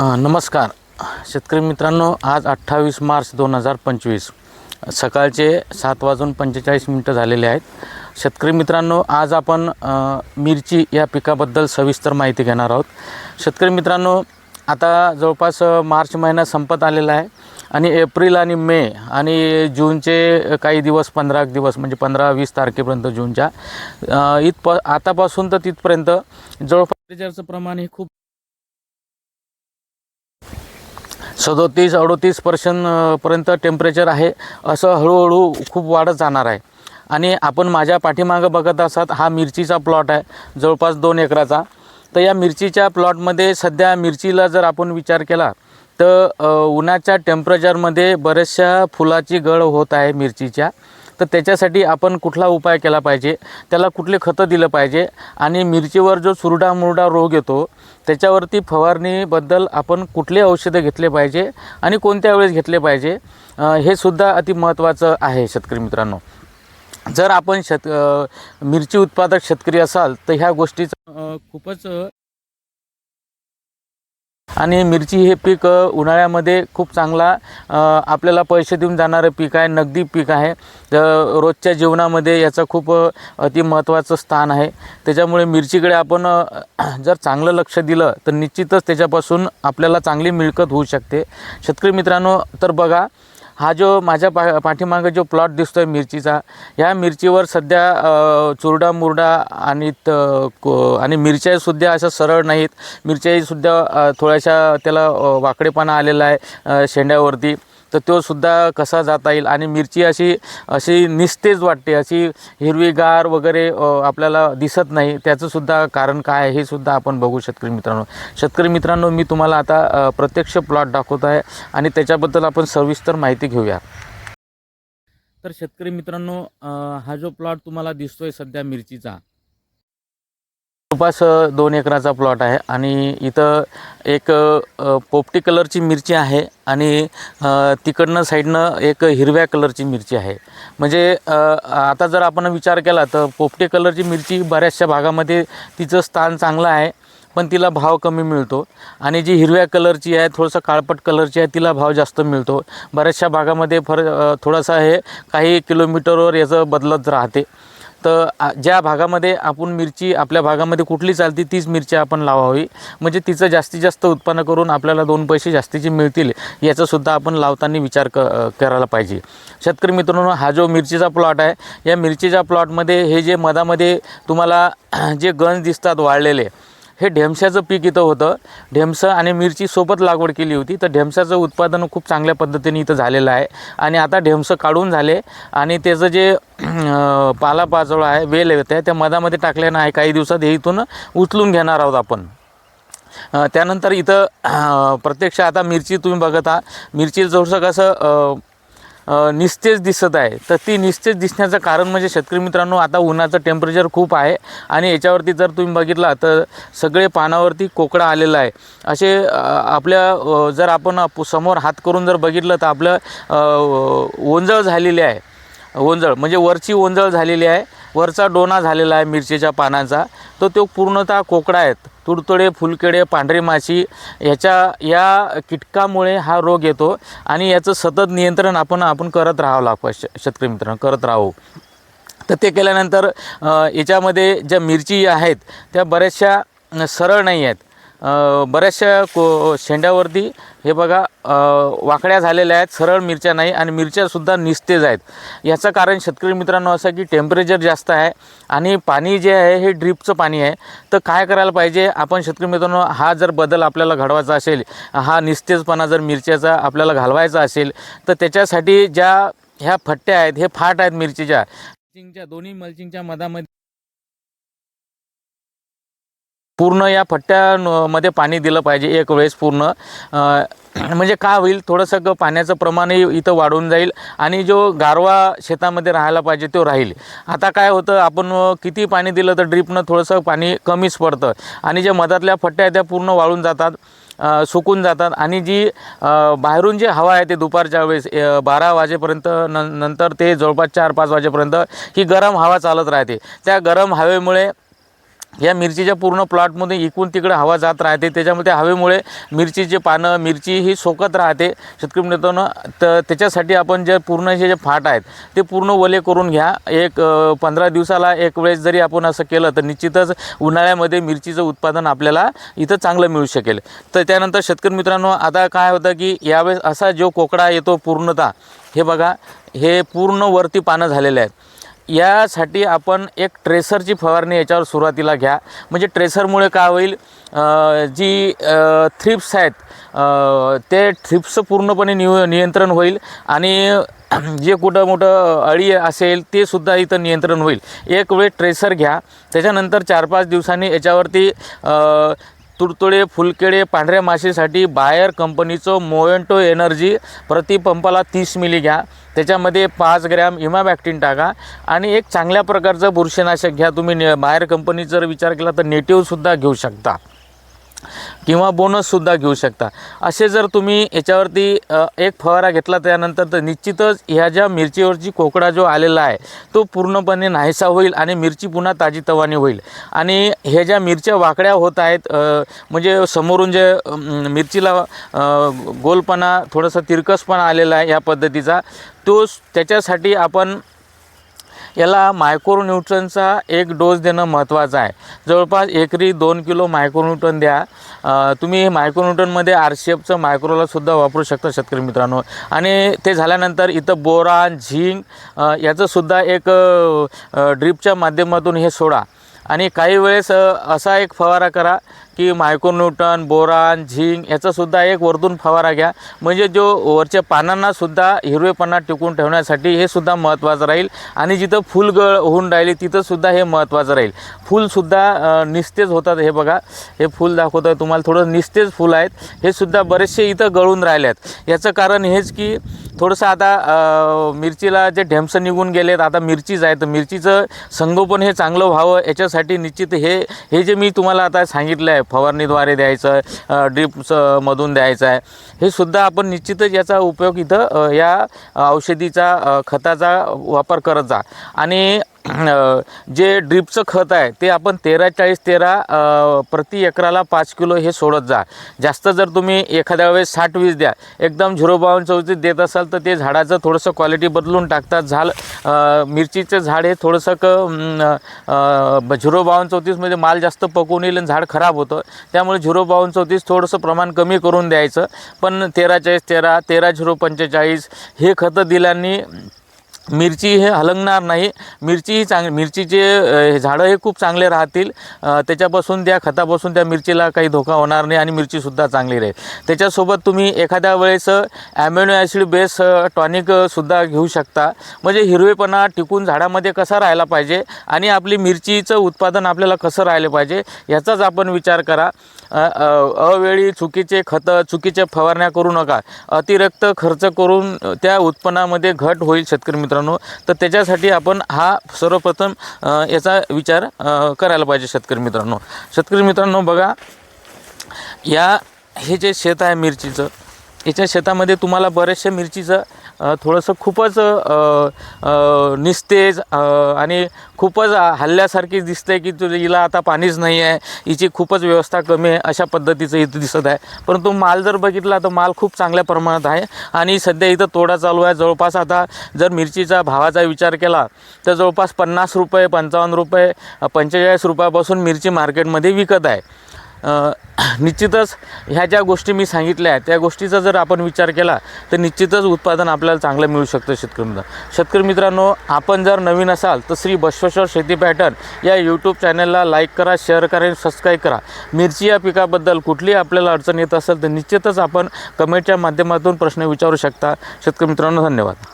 नमस्कार. शेतकरी मित्रांनो आज अठ्ठावीस मार्च दोन हजार पंचवीस. सकाळचे सात वाजून पंचेचाळीस मिनटं झालेले आहेत. शेतकरी मित्रांनो आज आपण मिरची या पिकाबद्दल सविस्तर माहिती घेणार आहोत. शेतकरी मित्रांनो आता जवळपास मार्च महिना संपत आलेला आहे आणि एप्रिल आणि मे आणि जूनचे काही दिवस पंधरा दिवस म्हणजे पंधरा वीस तारखेपर्यंत जूनच्या इथप आतापासून तर तिथपर्यंत जवळपास प्रमाण हे खूप सदोतीस अडोतीस पर्सेंट पर्यंत टेम्परेचर आहे. असं हळूहळू खूप वाढत जाणार आहे. आणि आपण माझ्या पाठीमागं बघत असतात हा मिरचीचा प्लॉट आहे जवळपास दोन एकराचा. तर या मिरचीच्या प्लॉटमध्ये सध्या मिरचीला जर आपण विचार केला तर उन्हाच्या टेम्परेचरमध्ये बऱ्याचशा फुलाची गळ होत आहे मिरचीच्या. तर त्याच्यासाठी आपण कुठला उपाय केला पाहिजे? त्याला कुठले खतं दिलं पाहिजे? आणि मिरचीवर जो सुरडा मुरडा रोग येतो त्याच्यावरती फवारणीबद्दल आपण कुठले औषधं घेतले पाहिजे आणि कोणत्या वेळेस घेतले पाहिजे? हे सुद्धा अति महत्त्वाचं आहे शेतकरी मित्रांनो. जर आपण शेत मिरची उत्पादक शेतकरी असाल तर ह्या गोष्टीचा खूपच आणि मिरची हे पीक उन्हाळ्यामध्ये खूप चांगला आपल्याला पैसे देऊन जाणारं पीक आहे नगदी पीक आहे. तर रोजच्या जीवनामध्ये याचं खूप अति महत्त्वाचं स्थान आहे. त्याच्यामुळे मिरचीकडे आपण जर चांगलं लक्ष दिलं तर निश्चितच त्याच्यापासून आपल्याला चांगली मिळकत होऊ शकते. शेतकरी मित्रांनो तर बघा हा जो माझ्या पा पाठीमागे जो प्लॉट दिसतो आहे मिरचीचा ह्या मिरचीवर सध्या चुरडा मुरडा आणि त को आणि मिरच्यासुद्धा अशा सरळ नाहीत. मिरच्याहीसुद्धा थोड्याशा त्याला वाकडेपणा आलेला आहे शेंड्यावरती. तर तो सुद्धा कसा जाता येईल? आणि मिरची अशी अशी निस्तेज वाटते अशी हिरवीगार वगैरे आपल्याला दिसत नाही. त्याचंसुद्धा कारण काय आहे हे सुद्धा आपण बघू शेतकरी मित्रांनो. शेतकरी मित्रांनो मी तुम्हाला आता प्रत्यक्ष प्लॉट दाखवत आहे आणि त्याच्याबद्दल आपण सविस्तर माहिती घेऊया. तर शेतकरी मित्रांनो हा जो प्लॉट तुम्हाला दिसतोय सध्या मिरचीचा जवळपास दोन एकराचा प्लॉट आहे आणि इथं एक पोपटी कलरची मिरची आहे आणि तिकडनं साईडनं एक हिरव्या कलरची मिरची आहे. म्हणजे आता जर आपण विचार केला तर पोपटी कलरची मिरची बऱ्याचशा भागामध्ये तिचं स्थान चांगलं आहे पण तिला भाव कमी मिळतो आणि जी हिरव्या कलरची आहे थोडंसं काळपट कलरची आहे तिला भाव जास्त मिळतो. बऱ्याचशा भागामध्ये फर थोडासा हे काही किलोमीटरवर याचं बदलत राहते. तर ज्या भागामध्ये आपण मिरची आपल्या भागामध्ये कुठली चालती तीच मिरची आपण लावावी. म्हणजे तिचं जास्तीत जास्त उत्पन्न करून आपल्याला दोन पैसे जास्तीचे मिळतील याचासुद्धा आपण लावताना विचार क करायला पाहिजे. शेतकरी मित्रांनो हा जो मिरचीचा प्लॉट आहे या मिरचीच्या प्लॉटमध्ये हे जे मधामध्ये तुम्हाला जे गंज दिसतात वाळलेले हे ढेमशाचं पीक इथं होतं. ढेमसं आणि मिरची सोबत लागवड केली होती. तर ढेमसाचं उत्पादन खूप चांगल्या पद्धतीने इथं झालेलं आहे. आणि आता ढेमसं काढून झाले. आणि त्याचं जे पालापाचोळा आहे वेल येत आहे त्या मधामध्ये टाकल्यानं आहे. काही दिवसात हे इथून उचलून घेणार आहोत आपण. त्यानंतर इथं प्रत्यक्ष आता मिरची तुम्ही बघत आहात. मिरची थोडंसं कसं निस्तेज दिसत आहे. तर ती निस्तेज दिसण्याचं कारण म्हणजे शेतकरी मित्रांनो आता उन्हाचं टेम्परेचर खूप आहे आणि याच्यावरती जर तुम्ही बघितला तर सगळे पानावरती कोकडा आलेला आहे. असे आपल्या जर आपण समोर हात करून जर बघितलं तर आपलं ओंजळ झालेली आहे. ओंजळ म्हणजे वरची ओंजळ झालेली आहे. वरचा डोना झालेला आहे मिरचीच्या पानांचा. तर तो पूर्णतः कोकडा आहेत. तुडतुडे फुलकेडे पांढरी माशी ह्याच्या या कीटकामुळे हा रोग येतो आणि याचं सतत नियंत्रण आपण आपण करत राहावं लागतं श शेतकरी मित्रांनो करत राहू. तर ते केल्यानंतर याच्यामध्ये ज्या मिरची आहेत त्या बऱ्याचशा सरळ नाही आहेत. बऱ्याचशा को शेंड्यावरती हे बघा वाकड्या झालेल्या आहेत सरळ मिरच्या नाही आणि मिरच्यासुद्धा निस्तेज आहेत. याचं कारण शेतकरी मित्रांनो असं की टेम्परेचर जास्त आहे आणि पाणी जे आहे हे ड्रीपचं पाणी आहे. तर काय करायला पाहिजे? आपण शेतकरी मित्रांनो हा जर बदल आपल्याला घडवायचा असेल हा निस्तेजपणा जर मिरच्याचा आपल्याला घालवायचा असेल तर त्याच्यासाठी ज्या ह्या फट्ट्या आहेत हे फाट आहेत मिरचीच्या. मल्चिंगच्या दोन्ही मल्चिंगच्या मधामध्ये पूर्ण या फट्ट्यामध्ये पाणी दिलं पाहिजे एक वेळेस पूर्ण. म्हणजे का होईल? थोडंसं पाण्याचं प्रमाणही इथं वाढून जाईल आणि जो गारवा शेतामध्ये राहायला पाहिजे तो राहील. आता काय होतं? आपण किती पाणी दिलं तर ड्रीपनं थोडंसं पाणी कमीच पडतं. आणि ज्या मधातल्या फट्ट्या आहेत त्या पूर्ण वाळून जातात सुकून जातात आणि जी बाहेरून जी हवा आहे ते दुपारच्या वेळेस बारा वाजेपर्यंत न नंतर ते जवळपास चार पाच वाजेपर्यंत ही गरम हवा चालत राहते. त्या गरम हवेमुळे या मिरचीच्या पूर्ण प्लॉटमध्ये इकडून तिकडे हवा जात राहते. त्याच्यामुळे हवेमुळे मिरचीचे पानं मिरची ही सोकत राहते. शेतकरी मित्रांनो तर त्याच्यासाठी आपण जे पूर्ण हे जे फाट आहेत ते पूर्ण ओले करून घ्या. एक पंधरा दिवसाला एक वेळेस जरी आपण असं केलं तर निश्चितच उन्हाळ्यामध्ये मिरचीचं उत्पादन आपल्याला इथं चांगलं मिळू शकेल. तर त्यानंतर शेतकरी मित्रांनो आता काय होतं की यावेळेस असा जो कोकडा येतो पूर्णतः हे बघा हे पूर्ण वरती पानं झालेले आहेत. यासाठी आपण एक ट्रेसरची फवारणी याच्यावर सुरुवातीला घ्या. म्हणजे ट्रेसरमुळे काय होईल? जी थ्रिप्स आहेत ते थ्रिप्सचं पूर्णपणे निव नियंत्रण होईल आणि जे कुठं मोठं अळी असेल ते सुद्धा इथं नियंत्रण होईल. एक वेळ ट्रेसर घ्या. त्याच्यानंतर चार पाच दिवसांनी याच्यावरती तुडतुडे फुलकेडे पांढऱ्या माशीसाठी बायर कंपनीचं मोएंटो एनर्जी प्रति पंपाला तीस मिली घ्या. त्याच्यामध्ये पाच ग्रॅम इमाबॅक्टिन टाका. आणि एक चांगल्या प्रकारचं बुरशीनाशक घ्या. तुम्ही ने बाहेर कंपनीचा जर विचार केला तर नेटिव्हसुद्धा घेऊ शकता. किंवा बोनससुद्धा घेऊ शकता. असे जर तुम्ही याच्यावरती एक फवारा घेतला त्यानंतर तर निश्चितच ह्या ज्या मिरचीवरची कोकडा जो आलेला आहे तो पूर्णपणे नाहीसा होईल आणि मिरची पुन्हा ताजीतवानी होईल. आणि ह्या ज्या मिरच्या वाकड्या होत आहेत म्हणजे समोरून जे मिरचीला गोलपणा थोडंसं तिरकसपणा आलेला आहे या पद्धतीचा तो त्याच्यासाठी आपण याला मायक्रोन्यूट्रनचा एक डोस देणं महत्त्वाचं आहे. जवळपास एकरी दोन किलो मायक्रोन्यूट्रन द्या. तुम्ही मायक्रोन्यूट्रनमध्ये आर सी एफचं मायक्रोलासुद्धा वापरू शकता शेतकरी मित्रांनो. आणि ते झाल्यानंतर इथं बोरान झिंक याचंसुद्धा एक ड्रीपच्या माध्यमातून हे सोडा. आणि काही वेळेस असा एक फवारा करा की मायक्रोन्यूटन बोरान झिंक याचासुद्धा एक वरतून फवारा घ्या. म्हणजे जो वरच्या पानांनासुद्धा हिरवेपणा टिकून ठेवण्यासाठी हे सुद्धा महत्त्वाचं राहील. आणि जिथं फुलगळ होऊन राहिली तिथंसुद्धा हे महत्त्वाचं राहील. फुलसुद्धा निस्तेज होतात हे बघा. हे फुल दाखवत आहे तुम्हाला. थोडं निस्तेज फुल आहेत. हे सुद्धा बरेचसे इथं गळून राहिले आहेत याचं कारण हेच की थोडंसं आता मिरचीला जे ढेमसं निघून गेले आहेत आता मिरचीच आहे तर मिरचीचं संगोपन हे चांगलं व्हावं याच्यासाठी निश्चित हे हे जे मी तुम्हाला आता सांगितलं आहे फवारणीद्वारे द्यायचं आहे ड्रिप्स मधून द्यायचं आहे. हे सुद्धा आपण निश्चितच याचा उपयोग इथं या औषधीचा खताचा वापर करत जा. आणि जे ड्रीपचं खत आहे ते आपण तेरा चाळीस तेरा प्रति एकराला पाच किलो हे सोडत जा. जास्त जर तुम्ही एखाद्या वेळेस साठ वीस द्या एकदम झिरो बावन्न चौतीस देत असाल तर ते झाडाचं थोडंसं क्वालिटी बदलून टाकतात. झाड मिरचीचं झाड हे थोडंसं क झिरो बावन्न चौतीसमध्ये माल जास्त पकवून येईल आणि झाड खराब होतं. त्यामुळे झिरो बावन्न चौतीस थोडंसं प्रमाण कमी करून द्यायचं. पण तेरा चाळीस तेरा तेरा झिरो पंचेचाळीस हे खतं दिल्याने मिरची हे हलंगणार नाही. मिरची ही चांग मिरचीचे झाडं हे खूप चांगले राहतील. त्याच्यापासून त्या खतापासून त्या मिरचीला काही धोका होणार नाही आणि मिरचीसुद्धा चांगली राहील. त्याच्यासोबत तुम्ही एखाद्या वेळेस ॲम्युनो ॲसिड बेस टॉनिकसुद्धा घेऊ शकता. म्हणजे हिरवेपणा टिकून झाडामध्ये कसा राहायला पाहिजे आणि आपली मिरचीचं उत्पादन आपल्याला कसं राहिलं पाहिजे याचाच आपण विचार करा. अवेळी चुकीचे खतं चुकीच्या फवारण्या करू नका. अतिरिक्त खर्च करून त्या उत्पन्नामध्ये घट होईल शेतकरी मित्रांनो. तर त्याच्यासाठी आपण हा सर्वप्रथम याचा विचार करायला पाहिजे शेतकरी मित्रांनो. शेतकरी मित्रांनो बघा या हे जे शेत आहे मिरचीचं याच्या शेतामध्ये तुम्हाला बऱ्याचशा मिरचीचं थोडंसं खूपच निस्तेज आणि खूपच हल्ल्यासारखी दिसते की तुझं हिला आता पाणीच नाही आहे हिची खूपच व्यवस्था कमी आहे अशा पद्धतीचं इथं दिसत आहे. परंतु माल जर बघितला तर माल खूप चांगल्या प्रमाणात आहे आणि सध्या इथं तोडा चालू आहे. जवळपास आता जर मिरचीचा भावाचा विचार केला तर जवळपास पन्नास रुपये पंचावन्न रुपये पंचेचाळीस रुपयापासून मिरची मार्केटमध्ये विकत आहे. निश्चितच ह्या ज्या गोष्टी मी सांगितल्या आहेत त्या गोष्टीचा जर आपण विचार केला तर निश्चितच उत्पादन आपल्याला चांगलं मिळू शकतं शेतकरी शेतकरी मित्रांनो आपण जर नवीन असाल तर श्री बसवेश्वर शेती पॅटर्न या यूट्यूब चॅनलला लाईक करा शेअर करा आणि सबस्क्राईब करा. मिरची या पिकाबद्दल कुठलीही आपल्याला अडचण येत असेल तर निश्चितच आपण कमेंटच्या माध्यमातून प्रश्न विचारू शकता. शेतकरी मित्रांनो धन्यवाद.